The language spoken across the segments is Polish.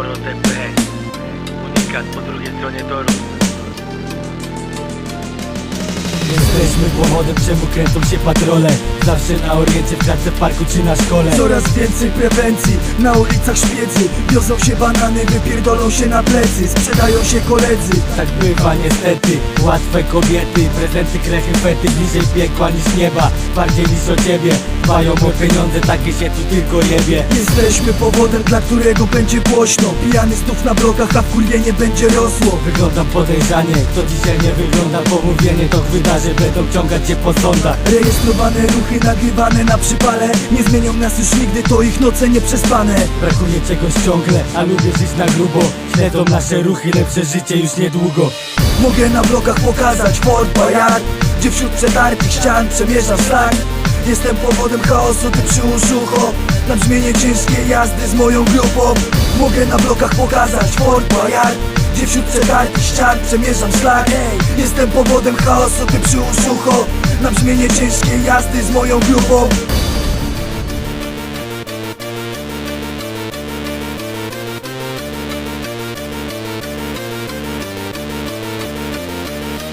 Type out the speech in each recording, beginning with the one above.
Oro TP Unikat po drugiej stronie toru Jesteśmy powodem, czemu kręcą się patrole. Zawsze na oriencie, w klatce, w parku czy na szkole. Coraz więcej prewencji Na ulicach szpiedzy Wiozą się banany, wypierdolą się na plecy. Sprzedają się koledzy. Tak bywa niestety, łatwe kobiety Prezenty, krechy, fety, bliżej piekła niż nieba Bardziej niż o ciebie. Dbają o pieniądze, takie się tu tylko jebie. Jesteśmy powodem, dla którego będzie głośno. Pijany znów na blokach, a wkurwienie będzie rosło. Wyglądam podejrzanie, kto dzisiaj nie wygląda Pomówienie to wydarzy, będą ciągać cię po sądach. Rejestrowane ruchy nagrywane na przypale Nie zmienią nas już nigdy, to ich noce nieprzespane. Brakuje czegoś ciągle, a lubię żyć na grubo. Śledzą nasze ruchy, lepsze życie już niedługo. Mogę na blokach pokazać Fort Boyard Gdzie wśród przetartych ścian przemierza szlak. Jestem powodem chaosu, ty przyłóż ucho Na brzmienie ciężkiej jazdy z moją grupą. Mogę na blokach pokazać Fort Boyard Gdzie wśród przetartych ścian przemierzam szlak Jestem powodem chaosu, ty przyłóż ucho Na brzmienie ciężkiej jazdy z moją grupą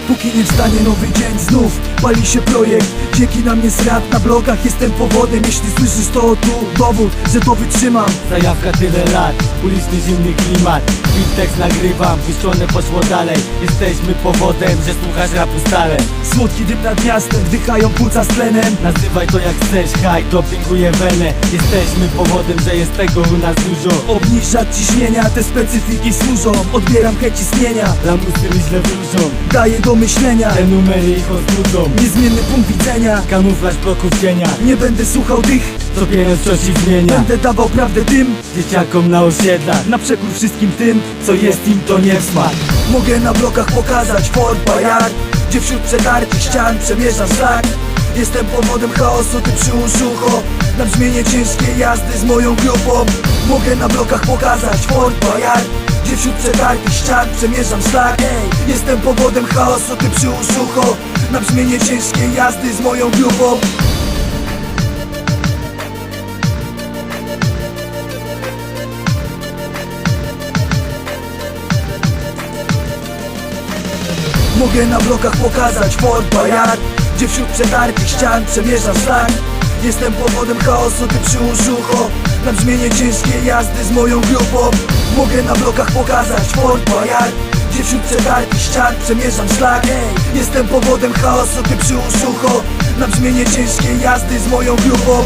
Póki nie wstanie nowy dzień znów Pali się projekt. Dzięki nam jest rad na blogach Jestem powodem. Jeśli słyszysz to tu dowód Że to wytrzymam. Zajawka tyle lat, uliczny zimny klimat. Beat tekst nagrywam, puszczone poszło dalej. Jesteśmy powodem, że słuchasz rapu stale. Słodki dym nad miastem Wdychają płuca z tlenem. Nazywaj to jak chcesz, haj, dopinguje wenę. Jesteśmy powodem, że jest tego u nas dużo. Obniżać ciśnienia Te specyfiki służą. Odbieram chęć istnienia. Lamusy źle wróżą, Daję do myślenia. Te numery ich odbudzą Niezmienny punkt widzenia. Kamuflaż bloków cienia, Nie będę słuchał tych co pieniądz zmienia Będę dawał prawdę tym Dzieciakom na osiedlach, Na przekór wszystkim tym Co jest im to nie smak. Mogę na blokach pokazać Fort Boyard Gdzie wśród przetartych ścian przemierza szlak. Jestem powodem chaosu, ty przyłóż ucho Na brzmienie ciężkiej jazdy z moją grupą. Mogę na blokach pokazać Fort Gdzie wśród przetartych ścian przemierzam szlak Ej, Jestem powodem chaosu, ty przyłóż ucho Na brzmienie ciężkiej jazdy z moją grupą. Mogę na blokach pokazać Fort Boyard Gdzie wśród przetartych ścian przemierzam szlak. Jestem powodem chaosu, ty przyłóż ucho Na brzmienie ciężkiej jazdy z moją grupą. Mogę na blokach pokazać Fort Boyard Gdzie wśród ścian przemierzam szlak. Jestem powodem chaosu, ty przyłóż ucho Na brzmienie ciężkiej jazdy z moją grupą